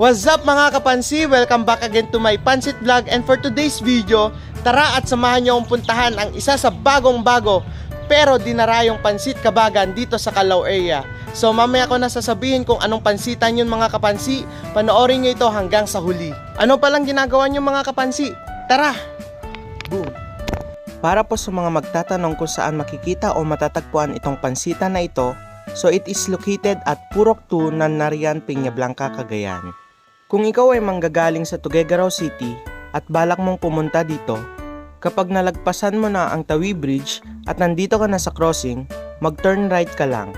What's up mga kapansi? Welcome back again to my Pansit Vlog and for today's video, tara at samahan niyo akong puntahan ang isa sa bagong bago pero dinarayong pansit kabagan dito sa Calao area. So mamaya ko na sasabihin kung anong pansitan yun mga kapansi, panoorin niyo ito hanggang sa huli. Ano palang ginagawa niyo mga kapansi? Tara! Boom! Para po sa mga magtatanong kung saan makikita o matatagpuan itong pansitan na ito, so it is located at Purok 2, Nanarian, Peña Blanca, Cagayan. Kung ikaw ay manggagaling sa Tuguegarao City at balak mong pumunta dito, kapag nalagpasan mo na ang Tawi Bridge at nandito ka na sa crossing, mag-turn right ka lang.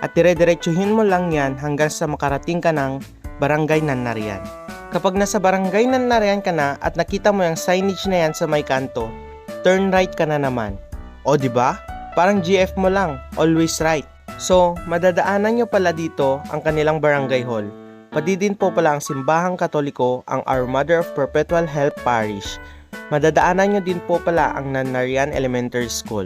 At dire-diretsuhin mo lang yan hanggang sa makarating ka ng Barangay Nanarian. Kapag nasa Barangay Nanarian ka na at nakita mo yung signage na yan sa may kanto, turn right ka na naman. O ba? Parang GF mo lang, always right. So, madadaanan nyo pala dito ang kanilang barangay hall. Pati din po pala ang simbahang katoliko, ang Our Mother of Perpetual Help Parish. Madadaanan nyo din po pala ang Nanarian Elementary School.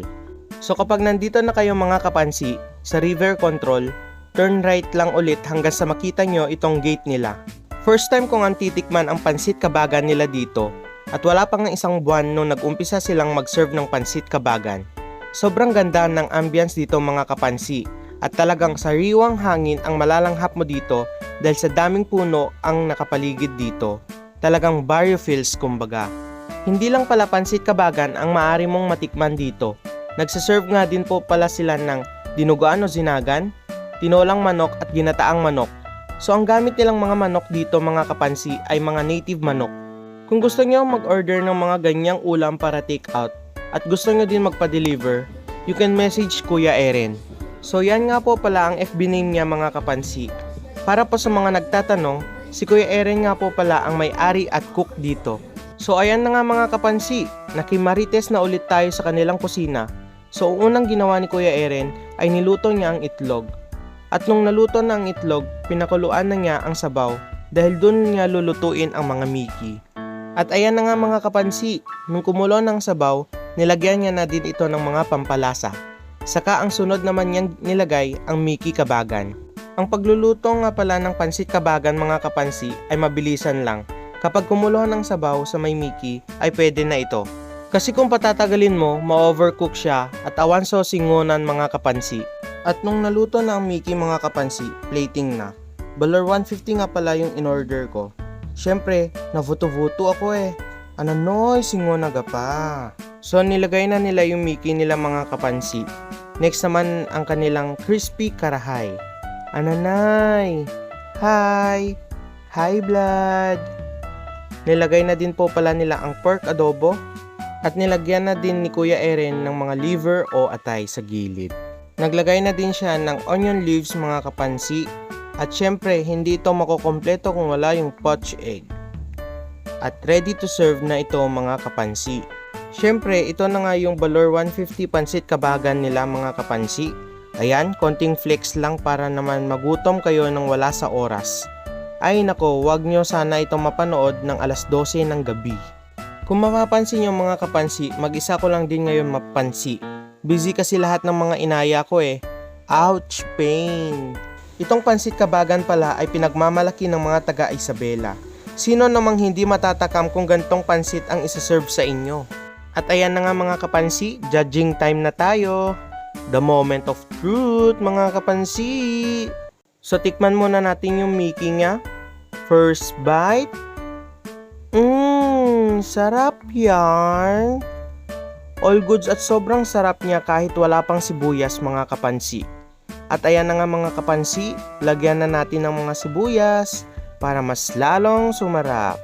So kapag nandito na kayo mga kapansi, sa river control, turn right lang ulit hanggang sa makita nyo itong gate nila. First time kong ang titikman ang pansit kabagan nila dito at wala pang isang buwan nung nag-umpisa silang mag-serve ng pansit kabagan. Sobrang ganda ng ambience dito mga kapansi at talagang sariwang hangin ang malalanghap mo dito dahil sa daming puno ang nakapaligid dito. Talagang barrio feels kumbaga. Hindi lang pala pansit kabagan ang maaari mong matikman dito. Nagsaserve nga din po pala sila ng dinuguan o zinagan, tinolang manok at ginataang manok. So ang gamit nilang mga manok dito mga kapansi ay mga native manok. Kung gusto niyo mag-order ng mga ganyang ulam para take out at gusto niyo din magpa-deliver, you can message Kuya Eren. So yan nga po pala ang FB name niya mga kapansi. Para po sa mga nagtatanong, si Kuya Eren nga po pala ang may-ari at cook dito. So ayan na nga mga kapansi, nakimarites na ulit tayo sa kanilang kusina. So ang unang ginawa ni Kuya Eren ay niluto niya ang itlog. At nung naluto na ang itlog, pinakuluan na niya ang sabaw dahil doon niya lulutuin ang mga Mickey. At ayan na nga mga kapansi, nung kumulo ng sabaw, nilagyan niya na din ito ng mga pampalasa. Saka ang sunod naman niyang nilagay ang Mickey kabagan. Ang pagluluto nga pala ng pansit kabagan mga kapansi ay mabilisan lang. Kapag kumulo ng sabaw sa may Mickey ay pwede na ito. Kasi kung patatagalin mo, ma-overcook siya at awan so singunan mga kapansi. At nung naluto na ang Mickey mga kapansi, plating na. Balar 150 nga pala yung in-order ko. Siyempre, navuto-vuto ako eh. Ano noy, singona ga pa. So nilagay na nila yung Mickey nila mga kapansi. Next naman ang kanilang crispy karahay. Ananay! Hi! Hi blood! Nilagay na din po pala nila ang pork adobo at nilagyan na din ni Kuya Eren ng mga liver o atay sa gilid. Naglagay na din siya ng onion leaves mga kapansi at syempre hindi ito makokompleto kung wala yung poached egg. At ready to serve na ito mga kapansi. Syempre ito na nga yung Balor 150 pansit kabagan nila mga kapansi. Ayan, konting flex lang para naman magutom kayo nang wala sa oras. Ay nako, wag nyo sana itong mapanood ng alas 12 ng gabi. Kung mapapansin nyo mga kapansi, mag-isa ko lang din ngayon mapansi. Busy kasi lahat ng mga inaya ko eh. Ouch, pain. Itong pansit kabagan pala ay pinagmamalaki ng mga taga Isabela. Sino namang hindi matatakam kung gantong pansit ang isa-serve sa inyo? At ayan na nga mga kapansi, judging time na tayo. The moment of truth mga kapansi. So tikman muna natin yung Mickey niya. First bite. Mmm, sarap yan. All goods at sobrang sarap niya kahit wala pang sibuyas mga kapansi. At ayan na nga mga kapansi, lagyan na natin ng mga sibuyas para mas lalong sumarap.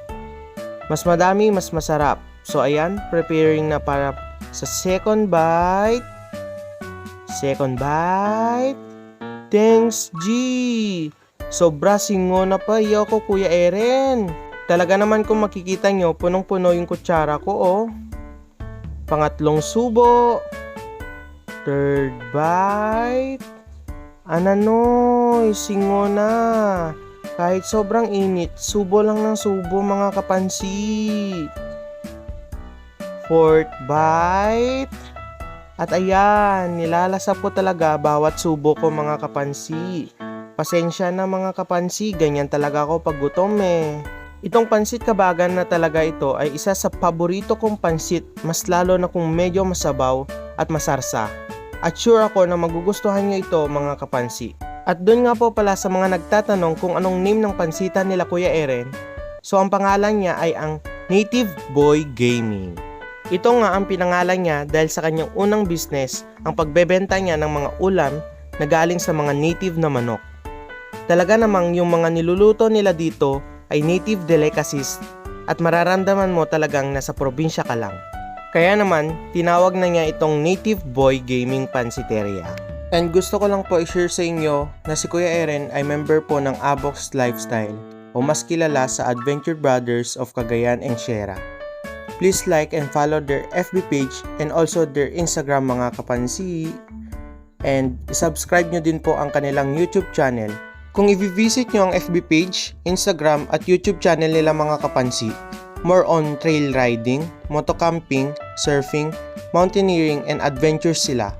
Mas madami, mas masarap. So ayan, preparing na para sa second bite. Second bite. Thanks, G! Sobra singo na pa iyo ko, Kuya Eren. Talaga naman kung makikita nyo, punong-puno yung kutsara ko, oh. Pangatlong subo. Third bite. Ananoy, singo na. Kahit sobrang init, subo lang ng subo mga kapansi. Fourth bite. At ayan, nilalasa ko talaga bawat subo ko mga kapansi. Pasensya na mga kapansi, ganyan talaga ako pag gutom eh. Itong pansit kabagan na talaga ito ay isa sa paborito kong pansit, mas lalo na kung medyo masabaw at masarsa. At sure ako na magugustuhan nyo ito mga kapansi. At doon nga po pala sa mga nagtatanong kung anong name ng pansitan nila Kuya Eren, so ang pangalan niya ay ang Native Boy Gaming. Ito nga ang pinangalan niya dahil sa kanyang unang business ang pagbebenta niya ng mga ulam na galing sa mga native na manok. Talaga namang yung mga niluluto nila dito ay native delicacies at mararamdaman mo talagang nasa probinsya ka lang. Kaya naman, tinawag na niya itong Native Boy Gaming Pansiteria. And gusto ko lang po i-share sa inyo na si Kuya Eren ay member po ng Abox Lifestyle o mas kilala sa Adventure Brothers of Cagayan and Sierra. Please like and follow their FB page and also their Instagram mga kapansi. And subscribe nyo din po ang kanilang YouTube channel. Kung i-visit nyo ang FB page, Instagram at YouTube channel nila mga kapansi, more on trail riding, motocamping, surfing, mountaineering and adventures sila.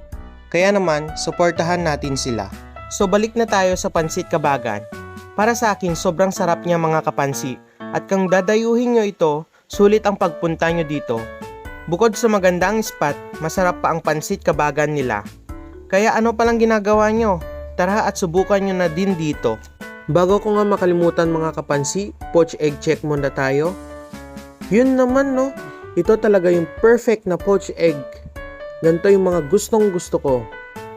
Kaya naman, suportahan natin sila. So balik na tayo sa Pansit Kabagan. Para sa akin, sobrang sarap niya mga kapansi. At kung dadayuhin nyo ito, sulit ang pagpunta nyo dito. Bukod sa magandang spot, masarap pa ang Pansit Kabagan nila. Kaya ano palang ginagawa nyo? Tara at subukan nyo na din dito. Bago ko nga makalimutan mga kapansi, poach egg check muna tayo. Yun naman no, ito talaga yung perfect na poach egg. Ganito yung mga gustong gusto ko.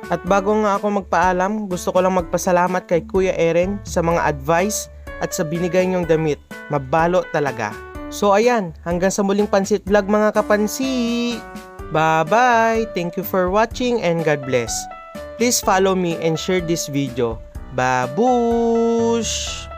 At bago nga ako magpaalam, gusto ko lang magpasalamat kay Kuya Eren sa mga advice at sa binigay niyong damit. Mabalo talaga. So ayan, hanggang sa muling pansit vlog mga kapansi. Bye-bye! Thank you for watching and God bless. Please follow me and share this video. Babush!